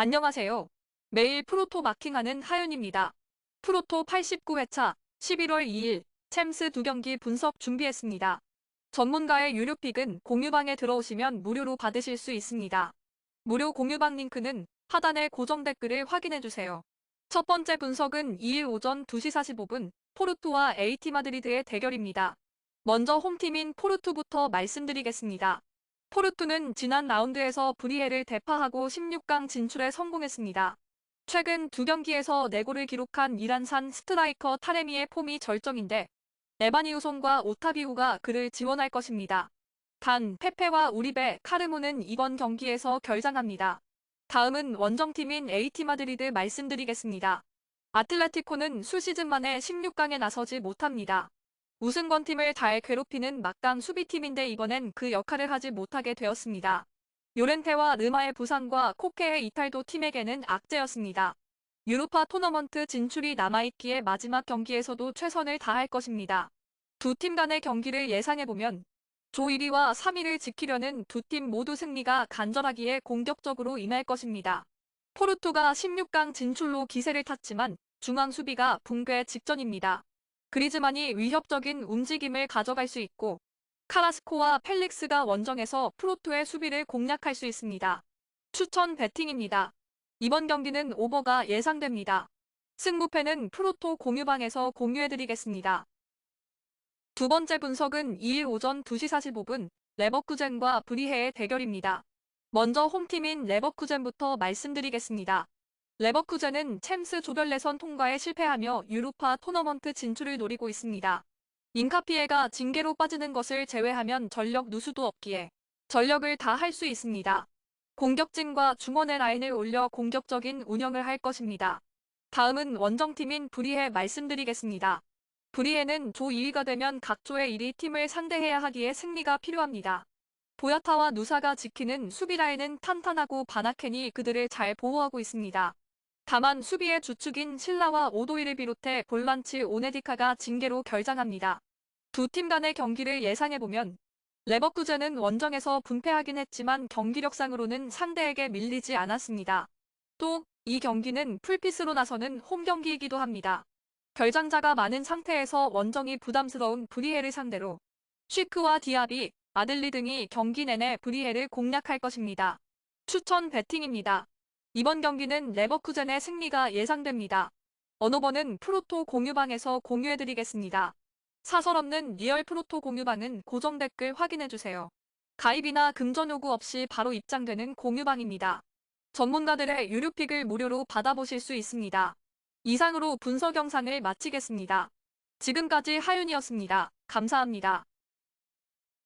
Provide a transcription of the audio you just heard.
안녕하세요. 매일 프로토 마킹하는 하윤입니다. 프로토 89회차 11월 2일 챔스 두 경기 분석 준비했습니다. 전문가의 유료 픽은 공유방에 들어오시면 무료로 받으실 수 있습니다. 무료 공유방 링크는 하단의 고정 댓글을 확인해주세요. 첫 번째 분석은 2일 오전 2시 45분 포르투와 AT 마드리드의 대결입니다. 먼저 홈팀인 포르투부터 말씀드리겠습니다. 포르투는 지난 라운드에서 브리헤를 대파하고 16강 진출에 성공했습니다. 최근 두 경기에서 4골을 기록한 이란산 스트라이커 타레미의 폼이 절정인데 에바니우손과 오타비우가 그를 지원할 것입니다. 단 페페와 우리베, 카르무는 이번 경기에서 결장합니다. 다음은 원정팀인 AT 마드리드 말씀드리겠습니다. 아틀레티코는 수시즌 만에 16강에 나서지 못합니다. 우승권팀을 잘 괴롭히는 막강 수비팀인데 이번엔 그 역할을 하지 못하게 되었습니다. 요렌테와 르마의 부상과 코케의 이탈도 팀에게는 악재였습니다. 유로파 토너먼트 진출이 남아있기에 마지막 경기에서도 최선을 다할 것입니다. 두 팀 간의 경기를 예상해보면 조 1위와 3위를 지키려는 두 팀 모두 승리가 간절하기에 공격적으로 임할 것입니다. 포르투가 16강 진출로 기세를 탔지만 중앙 수비가 붕괴 직전입니다. 그리즈만이 위협적인 움직임을 가져갈 수 있고 카라스코와 펠릭스가 원정에서 프로토의 수비를 공략할 수 있습니다. 추천 배팅입니다. 이번 경기는 오버가 예상됩니다. 승부패는 프로토 공유방에서 공유해드리겠습니다. 두 번째 분석은 2일 오전 2시 45분 레버쿠젠과 브리헤의 대결입니다. 먼저 홈팀인 레버쿠젠부터 말씀드리겠습니다. 레버쿠젠은 챔스 조별 예선 통과에 실패하며 유로파 토너먼트 진출을 노리고 있습니다. 인카피에가 징계로 빠지는 것을 제외하면 전력 누수도 없기에 전력을 다 할 수 있습니다. 공격진과 중원의 라인을 올려 공격적인 운영을 할 것입니다. 다음은 원정팀인 브리헤 말씀드리겠습니다. 브리헤는 조 2위가 되면 각 조의 1위 팀을 상대해야 하기에 승리가 필요합니다. 보야타와 누사가 지키는 수비 라인은 탄탄하고 바나켄이 그들을 잘 보호하고 있습니다. 다만 수비의 주축인 신라와 오도이를 비롯해 볼란치 오네디카가 징계로 결장합니다. 두 팀 간의 경기를 예상해보면 레버쿠젠은 원정에서 분패하긴 했지만 경기력상으로는 상대에게 밀리지 않았습니다. 또 이 경기는 풀피스로 나서는 홈 경기이기도 합니다. 결장자가 많은 상태에서 원정이 부담스러운 브리헤를 상대로 쉬크와 디아비, 아들리 등이 경기 내내 브리헤를 공략할 것입니다. 추천 배팅입니다. 이번 경기는 레버쿠젠의 승리가 예상됩니다. 언어번은 프로토 공유방에서 공유해드리겠습니다. 사설 없는 리얼 프로토 공유방은 고정 댓글 확인해주세요. 가입이나 금전 요구 없이 바로 입장되는 공유방입니다. 전문가들의 유료픽을 무료로 받아보실 수 있습니다. 이상으로 분석 영상을 마치겠습니다. 지금까지 하윤이었습니다. 감사합니다.